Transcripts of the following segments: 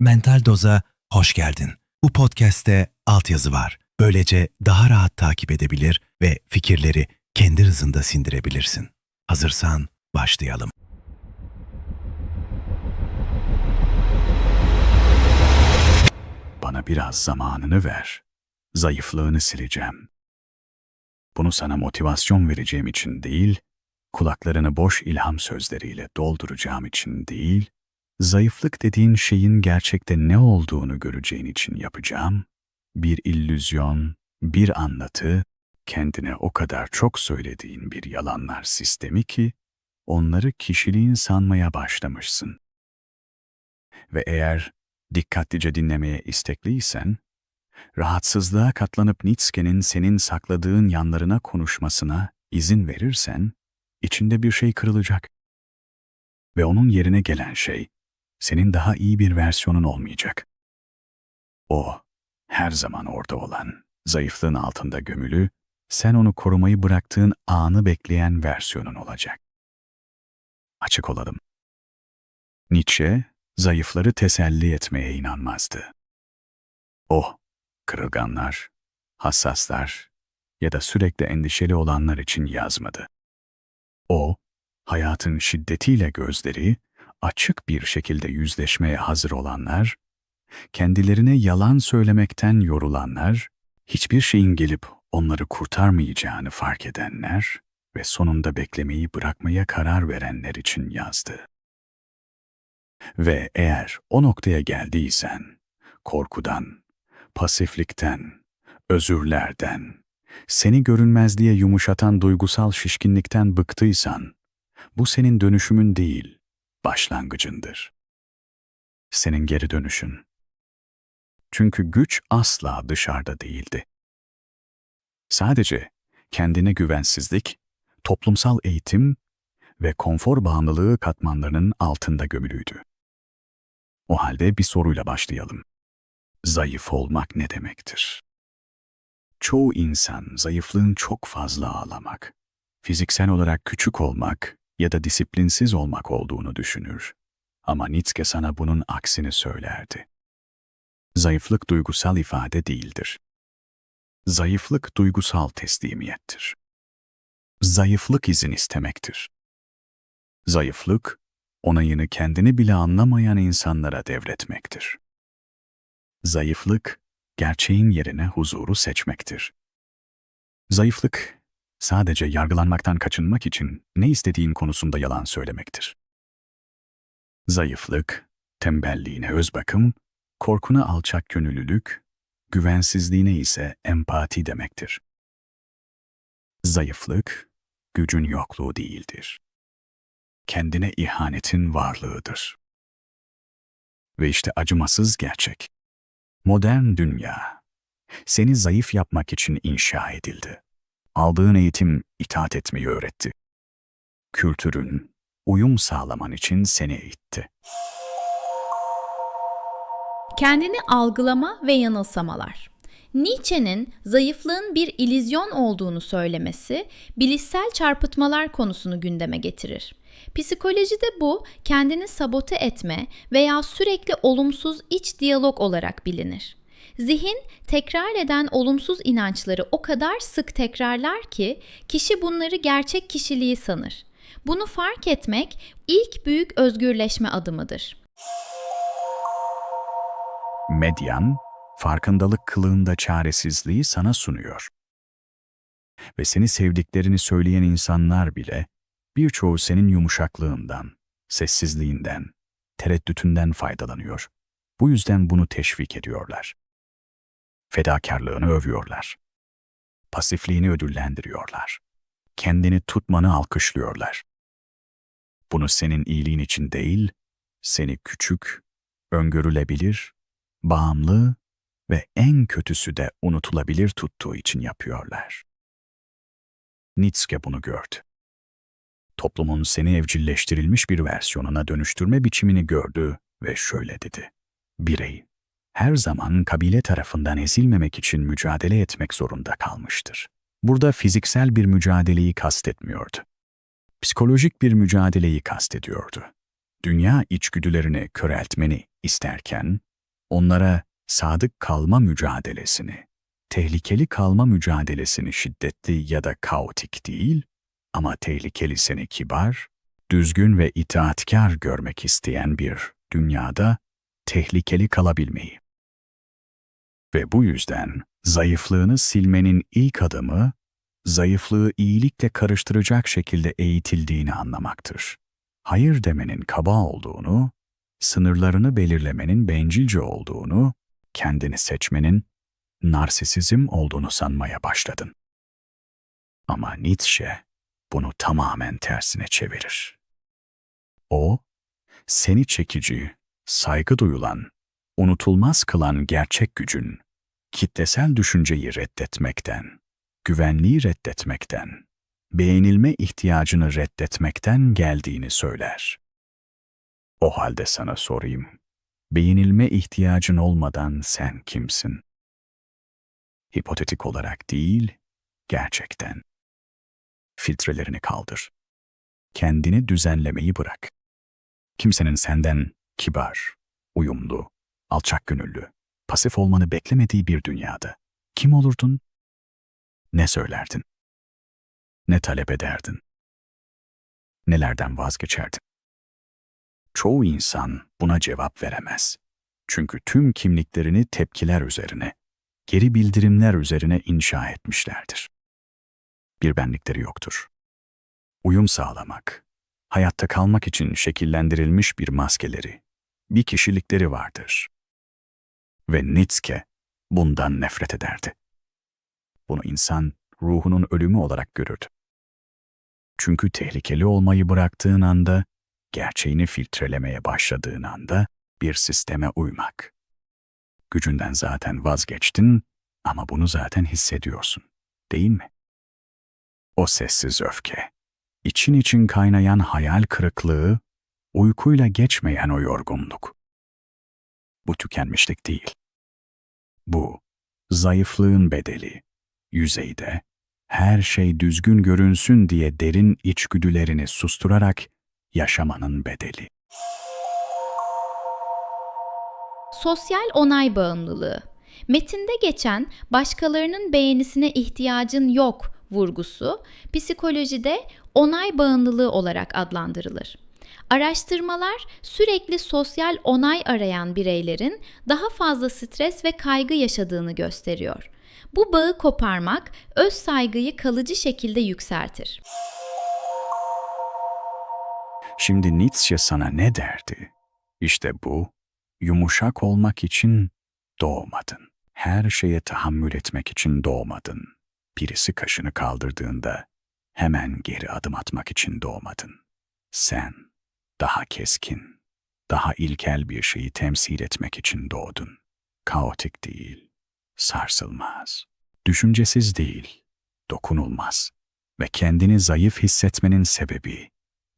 Mental Doz'a hoş geldin. Bu podcast'te altyazı var. Böylece daha rahat takip edebilir ve fikirleri kendi hızında sindirebilirsin. Hazırsan başlayalım. Bana biraz zamanını ver. Zayıflığını sileceğim. Bunu sana motivasyon vereceğim için değil, kulaklarını boş ilham sözleriyle dolduracağım için değil, zayıflık dediğin şeyin gerçekte ne olduğunu göreceğin için yapacağım. Bir illüzyon, bir anlatı, kendine o kadar çok söylediğin bir yalanlar sistemi ki, onları kişiliğin sanmaya başlamışsın. Ve eğer dikkatlice dinlemeye istekliysen, rahatsızlığa katlanıp Nietzsche'nin senin sakladığın yanlarına konuşmasına izin verirsen, içinde bir şey kırılacak. Ve onun yerine gelen şey, senin daha iyi bir versiyonun olmayacak. O, her zaman orada olan, zayıflığın altında gömülü, sen onu korumayı bıraktığın anı bekleyen versiyonun olacak. Açık olalım. Nietzsche, zayıfları teselli etmeye inanmazdı. O, kırılganlar, hassaslar ya da sürekli endişeli olanlar için yazmadı. O, hayatın şiddetiyle gözleri açık bir şekilde yüzleşmeye hazır olanlar, kendilerine yalan söylemekten yorulanlar, hiçbir şeyin gelip onları kurtarmayacağını fark edenler ve sonunda beklemeyi bırakmaya karar verenler için yazdı. Ve eğer o noktaya geldiysen, korkudan, pasiflikten, özürlerden, seni görünmezliğe yumuşatan duygusal şişkinlikten bıktıysan, bu senin dönüşümün değil, başlangıcındır. Senin geri dönüşün. Çünkü güç asla dışarıda değildi. Sadece kendine güvensizlik, toplumsal eğitim ve konfor bağımlılığı katmanlarının altında gömülüydü. O halde bir soruyla başlayalım. Zayıf olmak ne demektir? Çoğu insan zayıflığın çok fazla ağlamak, fiziksel olarak küçük olmak ya da disiplinsiz olmak olduğunu düşünür. Ama Nietzsche sana bunun aksini söylerdi. Zayıflık duygusal ifade değildir. Zayıflık duygusal teslimiyettir. Zayıflık izin istemektir. Zayıflık, onayını kendini bile anlamayan insanlara devretmektir. Zayıflık, gerçeğin yerine huzuru seçmektir. Zayıflık, sadece yargılanmaktan kaçınmak için ne istediğin konusunda yalan söylemektir. Zayıflık, tembelliğine öz bakım, korkuna alçak gönüllülük, güvensizliğine ise empati demektir. Zayıflık, gücün yokluğu değildir. Kendine ihanetin varlığıdır. Ve işte acımasız gerçek. Modern dünya, seni zayıf yapmak için inşa edildi. Aldığın eğitim itaat etmeyi öğretti. Kültürün, uyum sağlaman için seni eğitti. Kendini algılama ve yanılsamalar. Nietzsche'nin zayıflığın bir ilizyon olduğunu söylemesi, bilişsel çarpıtmalar konusunu gündeme getirir. Psikolojide bu kendini sabote etme veya sürekli olumsuz iç diyalog olarak bilinir. Zihin tekrar eden olumsuz inançları o kadar sık tekrarlar ki kişi bunları gerçek kişiliği sanır. Bunu fark etmek ilk büyük özgürleşme adımıdır. Medyan, farkındalık kılığında çaresizliği sana sunuyor. Ve seni sevdiklerini söyleyen insanlar bile birçoğu senin yumuşaklığından, sessizliğinden, tereddütünden faydalanıyor. Bu yüzden bunu teşvik ediyorlar. Fedakarlığını övüyorlar. Pasifliğini ödüllendiriyorlar. Kendini tutmanı alkışlıyorlar. Bunu senin iyiliğin için değil, seni küçük, öngörülebilir, bağımlı ve en kötüsü de unutulabilir tuttuğu için yapıyorlar. Nietzsche bunu gördü. Toplumun seni evcilleştirilmiş bir versiyonuna dönüştürme biçimini gördü ve şöyle dedi. Birey, her zaman kabile tarafından ezilmemek için mücadele etmek zorunda kalmıştır. Burada fiziksel bir mücadeleyi kastetmiyordu. Psikolojik bir mücadeleyi kastediyordu. Dünya içgüdülerini köreltmeni isterken, Onlara sadık kalma mücadelesini, tehlikeli kalma mücadelesini şiddetli ya da kaotik değil ama tehlikeli seni kibar, düzgün ve itaatkar görmek isteyen bir dünyada tehlikeli kalabilmeyi. Ve bu yüzden zayıflığını silmenin ilk adımı, zayıflığı iyilikle karıştıracak şekilde eğitildiğini anlamaktır. Hayır demenin kaba olduğunu, sınırlarını belirlemenin bencilce olduğunu, kendini seçmenin narsisizm olduğunu sanmaya başladın. Ama Nietzsche bunu tamamen tersine çevirir. O, seni çekici, saygı duyulan, unutulmaz kılan gerçek gücün, kitlesel düşünceyi reddetmekten, güvenliği reddetmekten, beğenilme ihtiyacını reddetmekten geldiğini söyler. O halde sana sorayım, beğenilme ihtiyacın olmadan sen kimsin? Hipotetik olarak değil, gerçekten. Filtrelerini kaldır. Kendini düzenlemeyi bırak. Kimsenin senden kibar, uyumlu, alçak gönüllü, pasif olmanı beklemediği bir dünyada kim olurdun? Ne söylerdin? Ne talep ederdin? Nelerden vazgeçerdin? Çoğu insan buna cevap veremez. Çünkü tüm kimliklerini tepkiler üzerine, geri bildirimler üzerine inşa etmişlerdir. Bir benlikleri yoktur. Uyum sağlamak, hayatta kalmak için şekillendirilmiş bir maskeleri, bir kişilikleri vardır. Ve Nietzsche bundan nefret ederdi. Bunu insan ruhunun ölümü olarak görürdü. Çünkü tehlikeli olmayı bıraktığın anda, gerçeğini filtrelemeye başladığın anda bir sisteme uymak. Gücünden zaten vazgeçtin ama bunu zaten hissediyorsun, değil mi? O sessiz öfke, için için kaynayan hayal kırıklığı, uykuyla geçmeyen o yorgunluk. Bu tükenmişlik değil. Bu, zayıflığın bedeli, yüzeyde, her şey düzgün görünsün diye derin içgüdülerini susturarak yaşamanın bedeli. Sosyal onay bağımlılığı. Metinde geçen başkalarının beğenisine ihtiyacın yok vurgusu psikolojide onay bağımlılığı olarak adlandırılır. Araştırmalar sürekli sosyal onay arayan bireylerin daha fazla stres ve kaygı yaşadığını gösteriyor. Bu bağı koparmak öz saygıyı kalıcı şekilde yükseltir. Şimdi Nietzsche sana ne derdi? İşte bu, yumuşak olmak için doğmadın. Her şeye tahammül etmek için doğmadın. Birisi kaşını kaldırdığında hemen geri adım atmak için doğmadın. Sen daha keskin, daha ilkel bir şeyi temsil etmek için doğdun. Kaotik değil, sarsılmaz, düşüncesiz değil, dokunulmaz ve kendini zayıf hissetmenin sebebi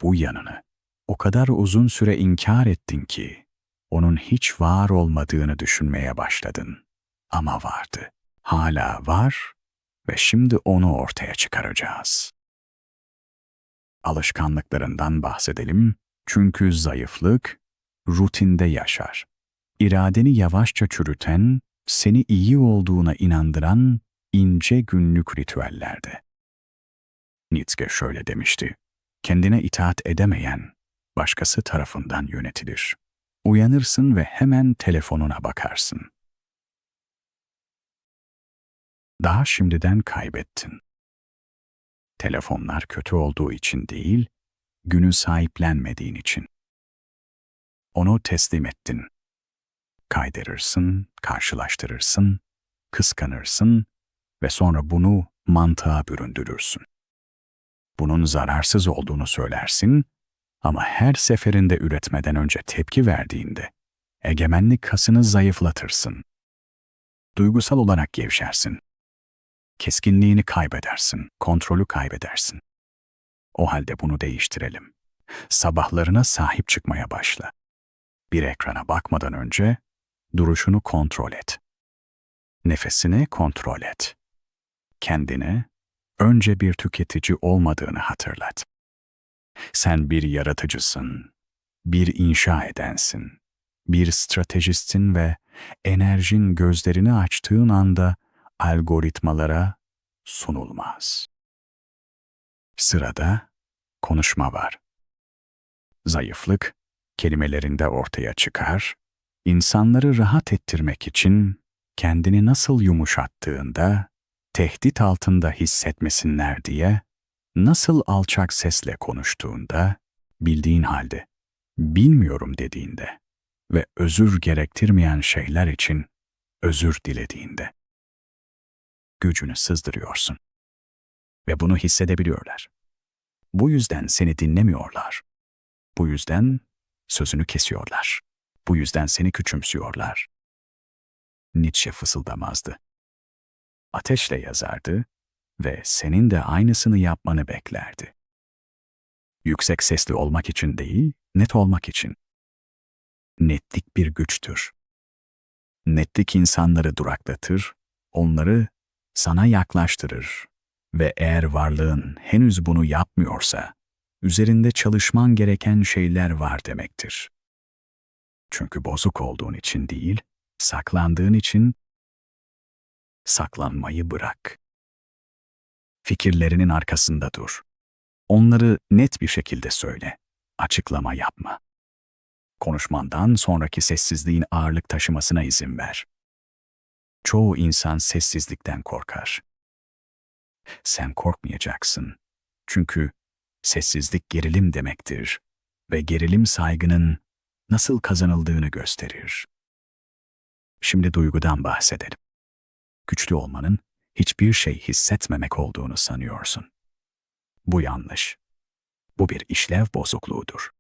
bu yanını o kadar uzun süre inkar ettin ki onun hiç var olmadığını düşünmeye başladın. Ama vardı. Hala var ve şimdi onu ortaya çıkaracağız. Alışkanlıklarından bahsedelim çünkü zayıflık rutinde yaşar. İradeni yavaşça çürüten, seni iyi olduğuna inandıran ince günlük ritüellerde. Nietzsche şöyle demişti. Kendine itaat edemeyen, başkası tarafından yönetilir. Uyanırsın ve hemen telefonuna bakarsın. Daha şimdiden kaybettin. Telefonlar kötü olduğu için değil, günü sahiplenmediğin için. Onu teslim ettin. Kaydırırsın, karşılaştırırsın, kıskanırsın ve sonra bunu mantığa büründürürsün. Bunun zararsız olduğunu söylersin ama her seferinde üretmeden önce tepki verdiğinde egemenlik kasını zayıflatırsın. Duygusal olarak gevşersin. Keskinliğini kaybedersin, kontrolü kaybedersin. O halde bunu değiştirelim. Sabahlarına sahip çıkmaya başla. Bir ekrana bakmadan önce duruşunu kontrol et. Nefesini kontrol et. Kendine önce bir tüketici olmadığını hatırlat. Sen bir yaratıcısın, bir inşa edensin, bir stratejistsin ve enerjin gözlerini açtığın anda algoritmalara sunulmaz. Sırada konuşma var. Zayıflık kelimelerinde ortaya çıkar, insanları rahat ettirmek için kendini nasıl yumuşattığında, tehdit altında hissetmesinler diye, nasıl alçak sesle konuştuğunda, bildiğin halde, bilmiyorum dediğinde ve özür gerektirmeyen şeyler için özür dilediğinde. Gücünü sızdırıyorsun. Ve bunu hissedebiliyorlar. Bu yüzden seni dinlemiyorlar. Bu yüzden sözünü kesiyorlar. Bu yüzden seni küçümsüyorlar. Nietzsche fısıldamazdı. Ateşle yazardı ve senin de aynısını yapmanı beklerdi. Yüksek sesli olmak için değil, net olmak için. Netlik bir güçtür. Netlik insanları duraklatır, onları sana yaklaştırır ve eğer varlığın henüz bunu yapmıyorsa, üzerinde çalışman gereken şeyler var demektir. Çünkü bozuk olduğun için değil, saklandığın için saklanmayı bırak. Fikirlerinin arkasında dur. Onları net bir şekilde söyle. Açıklama yapma. Konuşmandan sonraki sessizliğin ağırlık taşımasına izin ver. Çoğu insan sessizlikten korkar. Sen korkmayacaksın. Çünkü sessizlik gerilim demektir ve gerilim saygının nasıl kazanıldığını gösterir. Şimdi duygudan bahsedelim. Güçlü olmanın hiçbir şey hissetmemek olduğunu sanıyorsun. Bu yanlış. Bu bir işlev bozukluğudur.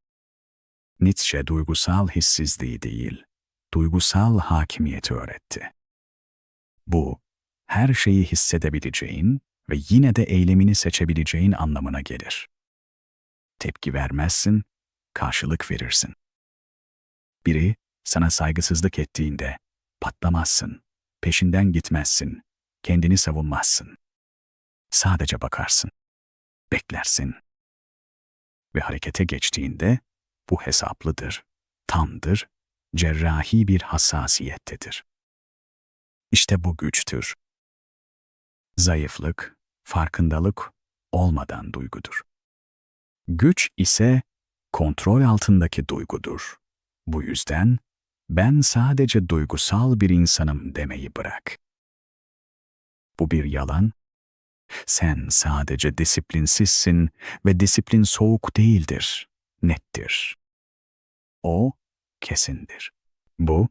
Nietzsche duygusal hissizliği değil, duygusal hakimiyeti öğretti. Bu, her şeyi hissedebileceğin ve yine de eylemini seçebileceğin anlamına gelir. Tepki vermezsin, karşılık verirsin. Biri sana saygısızlık ettiğinde patlamazsın, peşinden gitmezsin, kendini savunmazsın. Sadece bakarsın, beklersin. Ve harekete geçtiğinde bu hesaplıdır, tamdır, cerrahi bir hassasiyettedir. İşte bu güçtür. Zayıflık, farkındalık olmadan duygudur. Güç ise kontrol altındaki duygudur. Bu yüzden ben sadece duygusal bir insanım demeyi bırak. Bu bir yalan. Sen sadece disiplinsizsin ve disiplin soğuk değildir, nettir. O kesindir. Bu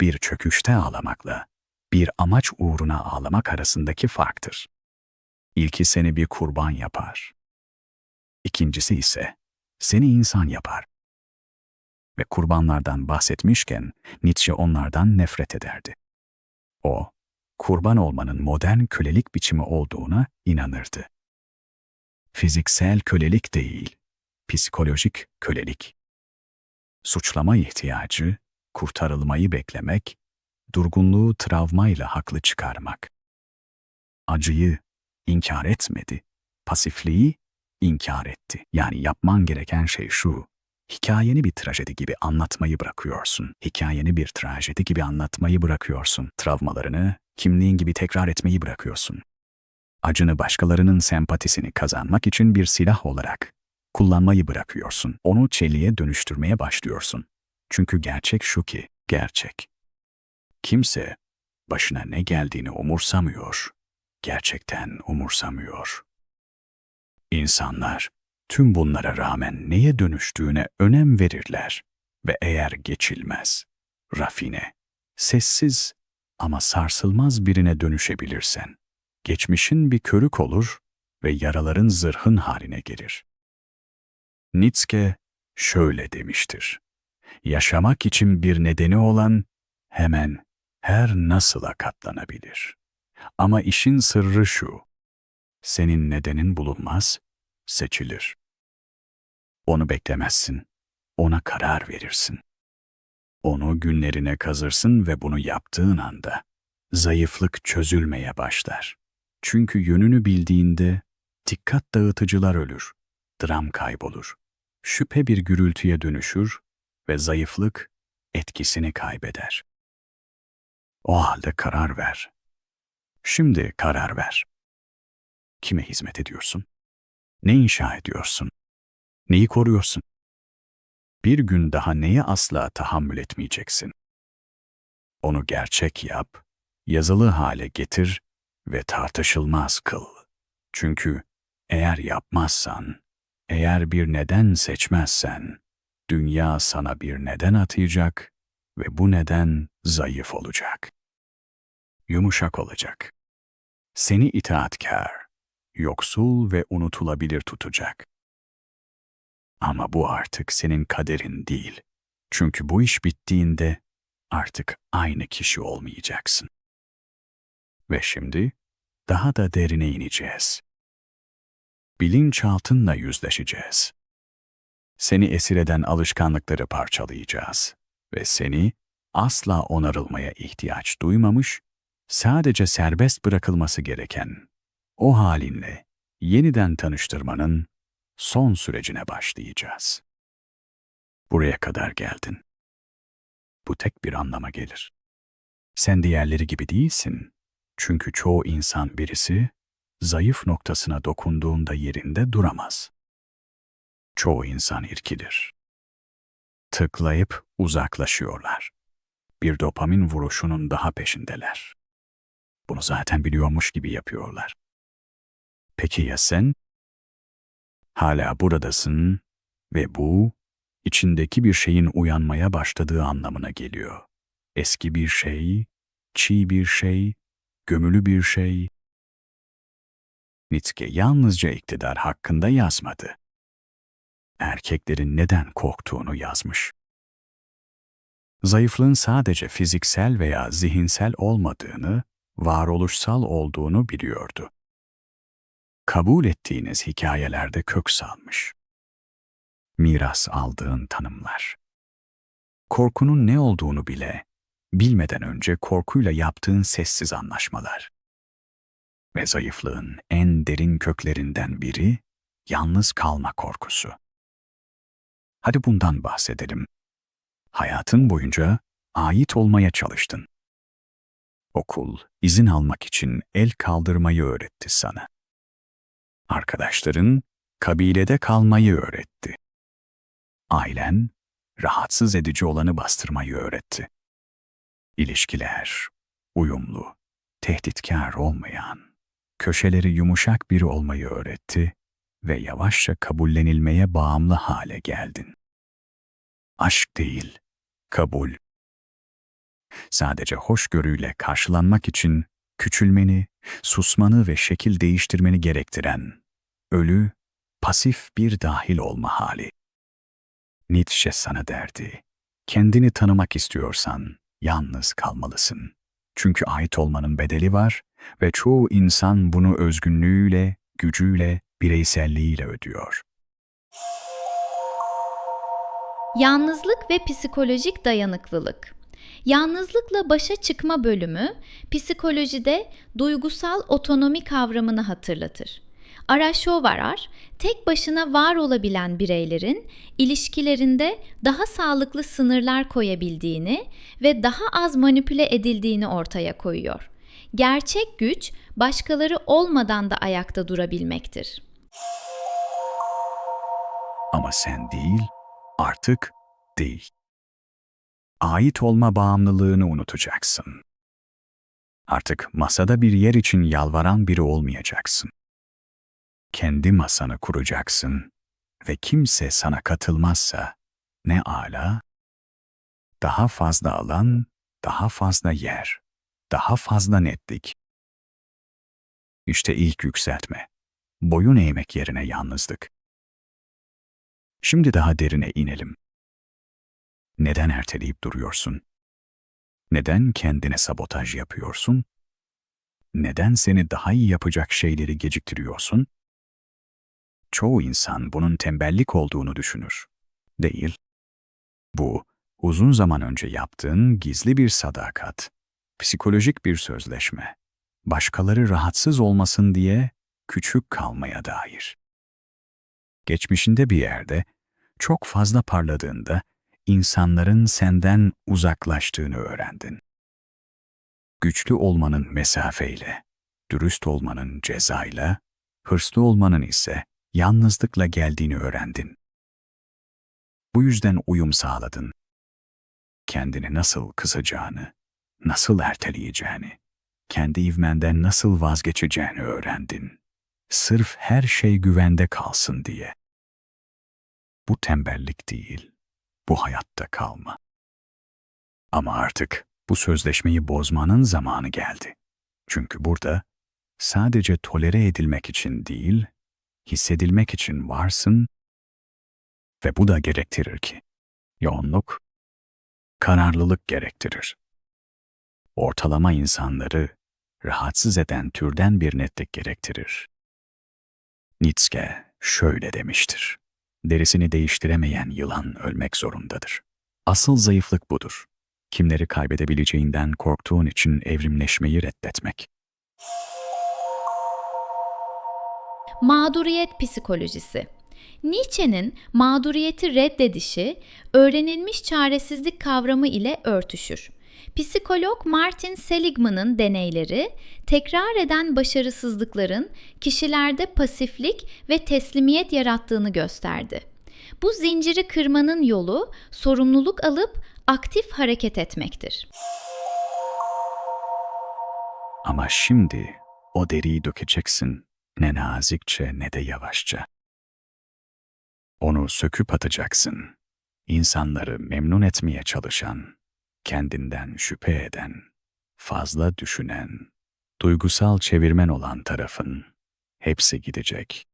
bir çöküşte ağlamakla bir amaç uğruna ağlamak arasındaki farktır. İlki seni bir kurban yapar. İkincisi ise seni insan yapar. Ve kurbanlardan bahsetmişken Nietzsche onlardan nefret ederdi. O, kurban olmanın modern kölelik biçimi olduğuna inanırdı. Fiziksel kölelik değil, psikolojik kölelik. Suçlama ihtiyacı, kurtarılmayı beklemek, durgunluğu travmayla haklı çıkarmak. Acıyı inkar etmedi, pasifliği inkar etti. Yani yapman gereken şey şu, hikayeni bir trajedi gibi anlatmayı bırakıyorsun. Hikayeni bir trajedi gibi anlatmayı bırakıyorsun. Travmalarını kimliğin gibi tekrar etmeyi bırakıyorsun. Acını başkalarının sempatisini kazanmak için bir silah olarak kullanmayı bırakıyorsun. Onu çeliğe dönüştürmeye başlıyorsun. Çünkü gerçek şu ki, gerçek. Kimse başına ne geldiğini umursamıyor. Gerçekten umursamıyor. İnsanlar tüm bunlara rağmen neye dönüştüğüne önem verirler ve eğer geçilmez, rafine, sessiz ama sarsılmaz birine dönüşebilirsen, geçmişin bir körük olur ve yaraların zırhın haline gelir. Nietzsche şöyle demiştir. Yaşamak için bir nedeni olan hemen her nasıla katlanabilir. Ama işin sırrı şu. Senin nedenin bulunmaz, seçilir. Onu beklemezsin. Ona karar verirsin. Onu günlerine kazırsın ve bunu yaptığın anda zayıflık çözülmeye başlar. Çünkü yönünü bildiğinde dikkat dağıtıcılar ölür, dram kaybolur, şüphe bir gürültüye dönüşür ve zayıflık etkisini kaybeder. O halde karar ver. Şimdi karar ver. Kime hizmet ediyorsun? Ne inşa ediyorsun? Neyi koruyorsun? Bir gün daha neye asla tahammül etmeyeceksin? Onu gerçek yap, yazılı hale getir ve tartışılmaz kıl. Çünkü eğer yapmazsan, eğer bir neden seçmezsen, dünya sana bir neden atayacak ve bu neden zayıf olacak. Yumuşak olacak. Seni itaatkar, yoksul ve unutulabilir tutacak. Ama bu artık senin kaderin değil. Çünkü bu iş bittiğinde artık aynı kişi olmayacaksın. Ve şimdi daha da derine ineceğiz. Bilinçaltınla yüzleşeceğiz. Seni esir eden alışkanlıkları parçalayacağız ve seni asla onarılmaya ihtiyaç duymamış, sadece serbest bırakılması gereken o halinle yeniden tanıştırmanın son sürecine başlayacağız. Buraya kadar geldin. Bu tek bir anlama gelir. Sen diğerleri gibi değilsin. Çünkü çoğu insan birisi zayıf noktasına dokunduğunda yerinde duramaz. Çoğu insan irkilir. Tıklayıp uzaklaşıyorlar. Bir dopamin vuruşunun daha peşindeler. Bunu zaten biliyormuş gibi yapıyorlar. Peki ya sen? Hala buradasın ve bu içindeki bir şeyin uyanmaya başladığı anlamına geliyor. Eski bir şey, çiğ bir şey, gömülü bir şey. Nietzsche yalnızca iktidar hakkında yazmadı. Erkeklerin neden korktuğunu yazmış. Zayıflığın sadece fiziksel veya zihinsel olmadığını, varoluşsal olduğunu biliyordu. Kabul ettiğiniz hikayelerde kök salmış. Miras aldığın tanımlar. Korkunun ne olduğunu bile bilmeden önce korkuyla yaptığın sessiz anlaşmalar. Ve zayıflığın en derin köklerinden biri yalnız kalma korkusu. Hadi bundan bahsedelim. Hayatın boyunca ait olmaya çalıştın. Okul, izin almak için el kaldırmayı öğretti sana. Arkadaşların kabilede kalmayı öğretti. Ailen rahatsız edici olanı bastırmayı öğretti. İlişkiler uyumlu, tehditkar olmayan, köşeleri yumuşak biri olmayı öğretti ve yavaşça kabullenilmeye bağımlı hale geldin. Aşk değil, kabul. Sadece hoşgörüyle karşılanmak için küçülmeni, susmanı ve şekil değiştirmeni gerektiren, ölü, pasif bir dahil olma hali. Nietzsche sana derdi, kendini tanımak istiyorsan yalnız kalmalısın. Çünkü ait olmanın bedeli var ve çoğu insan bunu özgünlüğüyle, gücüyle, bireyselliğiyle ödüyor. Yalnızlık ve psikolojik dayanıklılık. Yalnızlıkla başa çıkma bölümü psikolojide duygusal otonomi kavramını hatırlatır. Araşovarar, tek başına var olabilen bireylerin ilişkilerinde daha sağlıklı sınırlar koyabildiğini ve daha az manipüle edildiğini ortaya koyuyor. Gerçek güç başkaları olmadan da ayakta durabilmektir. Ama sen değil, artık değil. Ait olma bağımlılığını unutacaksın. Artık masada bir yer için yalvaran biri olmayacaksın. Kendi masanı kuracaksın ve kimse sana katılmazsa ne ala, daha fazla alan, daha fazla yer, daha fazla netlik. İşte ilk yükseltme. Boyun eğmek yerine yalnızlık. Şimdi daha derine inelim. Neden erteleyip duruyorsun? Neden kendine sabotaj yapıyorsun? Neden seni daha iyi yapacak şeyleri geciktiriyorsun? Çoğu insan bunun tembellik olduğunu düşünür. Değil. Bu, uzun zaman önce yaptığın gizli bir sadakat, psikolojik bir sözleşme, başkaları rahatsız olmasın diye küçük kalmaya dair. Geçmişinde bir yerde, çok fazla parladığında insanların senden uzaklaştığını öğrendin. Güçlü olmanın mesafeyle, dürüst olmanın cezayla, hırslı olmanın ise yalnızlıkla geldiğini öğrendin. Bu yüzden uyum sağladın. Kendini nasıl kısacağını, nasıl erteleyeceğini, kendi ivmenden nasıl vazgeçeceğini öğrendin. Sırf her şey güvende kalsın diye. Bu tembellik değil, bu hayatta kalma. Ama artık bu sözleşmeyi bozmanın zamanı geldi. Çünkü burada sadece tolere edilmek için değil, hissedilmek için varsın ve bu da gerektirir ki yoğunluk, kararlılık gerektirir. Ortalama insanları rahatsız eden türden bir netlik gerektirir. Nietzsche şöyle demiştir. Derisini değiştiremeyen yılan ölmek zorundadır. Asıl zayıflık budur. Kimleri kaybedebileceğinden korktuğun için evrimleşmeyi reddetmek. Mağduriyet psikolojisi. Nietzsche'nin mağduriyeti reddedişi, öğrenilmiş çaresizlik kavramı ile örtüşür. Psikolog Martin Seligman'ın deneyleri, tekrar eden başarısızlıkların kişilerde pasiflik ve teslimiyet yarattığını gösterdi. Bu zinciri kırmanın yolu sorumluluk alıp aktif hareket etmektir. Ama şimdi o deriyi dökeceksin ne nazikçe ne de yavaşça. Onu söküp atacaksın. İnsanları memnun etmeye çalışan, kendinden şüphe eden, fazla düşünen, duygusal çevirmen olan tarafın hepsi gidecek.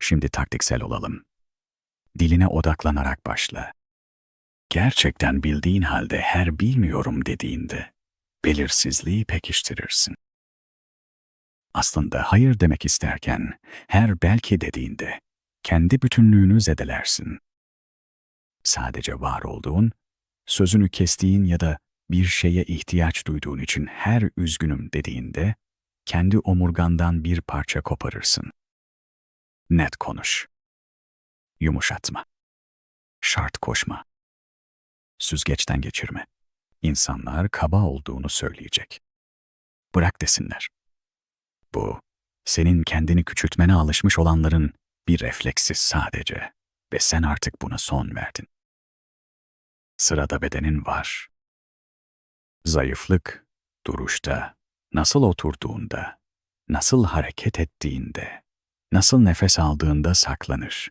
Şimdi taktiksel olalım. Diline odaklanarak başla. Gerçekten bildiğin halde her bilmiyorum dediğinde belirsizliği pekiştirirsin. Aslında hayır demek isterken her belki dediğinde kendi bütünlüğünü zedelersin. Sadece var olduğun, sözünü kestiğin ya da bir şeye ihtiyaç duyduğun için her üzgünüm dediğinde kendi omurgandan bir parça koparırsın. Net konuş. Yumuşatma. Şart koşma. Süzgeçten geçirme. İnsanlar kaba olduğunu söyleyecek. Bırak desinler. Bu, senin kendini küçültmene alışmış olanların bir refleksi sadece ve sen artık buna son verdin. Sırada bedenin var. Zayıflık, duruşta, nasıl oturduğunda, nasıl hareket ettiğinde, nasıl nefes aldığında saklanır.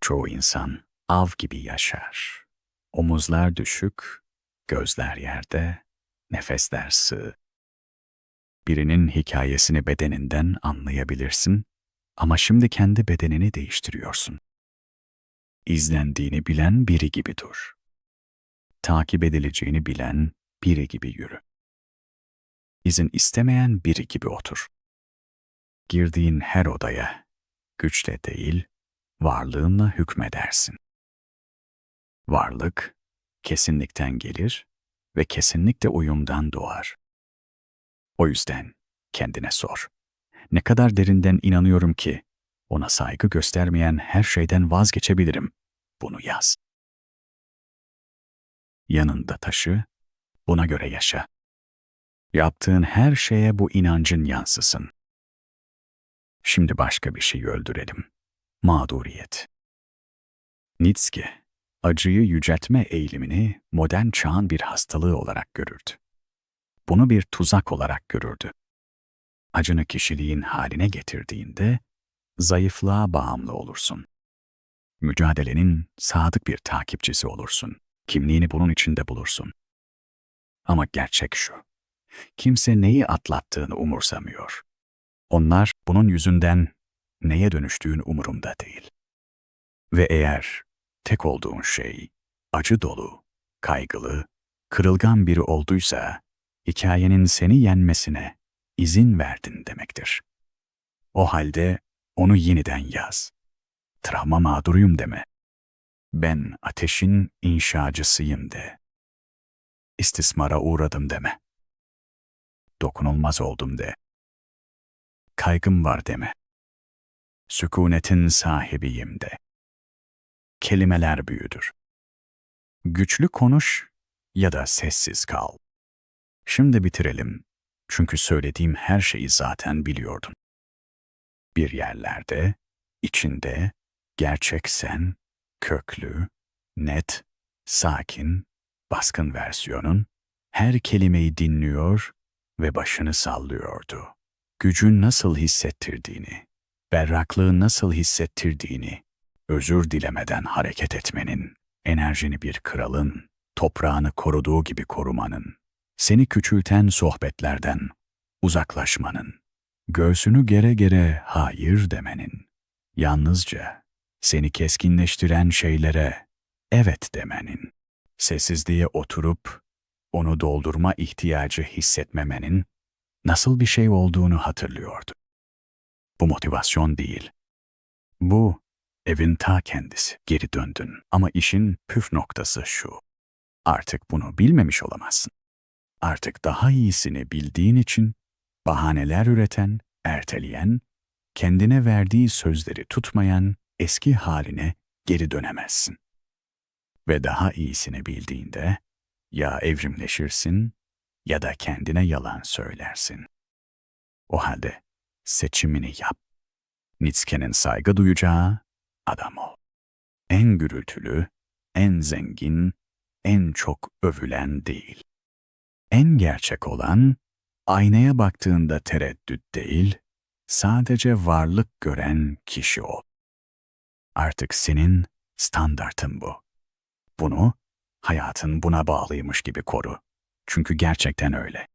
Çoğu insan av gibi yaşar. Omuzlar düşük, gözler yerde, nefesler sığ. Birinin hikayesini bedeninden anlayabilirsin ama şimdi kendi bedenini değiştiriyorsun. İzlendiğini bilen biri gibi dur. Takip edileceğini bilen biri gibi yürü. İzin istemeyen biri gibi otur. Girdiğin her odaya güçle değil, varlığınla hükmedersin. Varlık kesinlikten gelir ve kesinlikle uyumdan doğar. O yüzden kendine sor. Ne kadar derinden inanıyorum ki ona saygı göstermeyen her şeyden vazgeçebilirim. Bunu yaz. Yanında taşı, buna göre yaşa. Yaptığın her şeye bu inancın yansısın. Şimdi başka bir şey öldürelim. Mağduriyet. Nietzsche, acıyı yüceltme eğilimini modern çağın bir hastalığı olarak görürdü. Bunu bir tuzak olarak görürdü. Acını kişiliğin haline getirdiğinde zayıflığa bağımlı olursun. Mücadelenin sadık bir takipçisi olursun. Kimliğini bunun içinde bulursun. Ama gerçek şu. Kimse neyi atlattığını umursamıyor. Onlar bunun yüzünden neye dönüştüğün umurumda değil. Ve eğer tek olduğun şey acı dolu, kaygılı, kırılgan biri olduysa, hikayenin seni yenmesine izin verdin demektir. O halde onu yeniden yaz. Travma mağduruyum deme. Ben ateşin inşacısıyım de. İstismara uğradım deme. Dokunulmaz oldum de. Kaygım var deme. Sükunetin sahibiyim de. Kelimeler büyüdür. Güçlü konuş ya da sessiz kal. Şimdi bitirelim. Çünkü söylediğim her şeyi zaten biliyordun. Bir yerlerde, içinde, gerçek sen, köklü, net, sakin, baskın versiyonun her kelimeyi dinliyor ve başını sallıyordu. Gücün nasıl hissettirdiğini, berraklığı nasıl hissettirdiğini, özür dilemeden hareket etmenin, enerjini bir kralın, toprağını koruduğu gibi korumanın, seni küçülten sohbetlerden uzaklaşmanın, göğsünü gere gere hayır demenin, yalnızca seni keskinleştiren şeylere evet demenin, sessizliğe oturup onu doldurma ihtiyacı hissetmemenin nasıl bir şey olduğunu hatırlıyordu. Bu motivasyon değil. Bu evin ta kendisi. Geri döndün ama işin püf noktası şu. Artık bunu bilmemiş olamazsın. Artık daha iyisini bildiğin için bahaneler üreten, erteleyen, kendine verdiği sözleri tutmayan eski haline geri dönemezsin. Ve daha iyisini bildiğinde ya evrimleşirsin ya da kendine yalan söylersin. O halde seçimini yap. Nietzsche'nin saygı duyacağı adam ol. En gürültülü, en zengin, en çok övülen değil. En gerçek olan, aynaya baktığında tereddüt değil, sadece varlık gören kişi ol. Artık senin standartın bu. Bunu, hayatın buna bağlıymış gibi koru. Çünkü gerçekten öyle.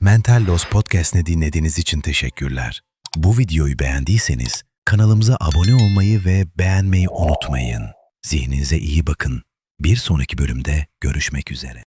Mental Loss Podcast'ini dinlediğiniz için teşekkürler. Bu videoyu beğendiyseniz kanalımıza abone olmayı ve beğenmeyi unutmayın. Zihninize iyi bakın. Bir sonraki bölümde görüşmek üzere.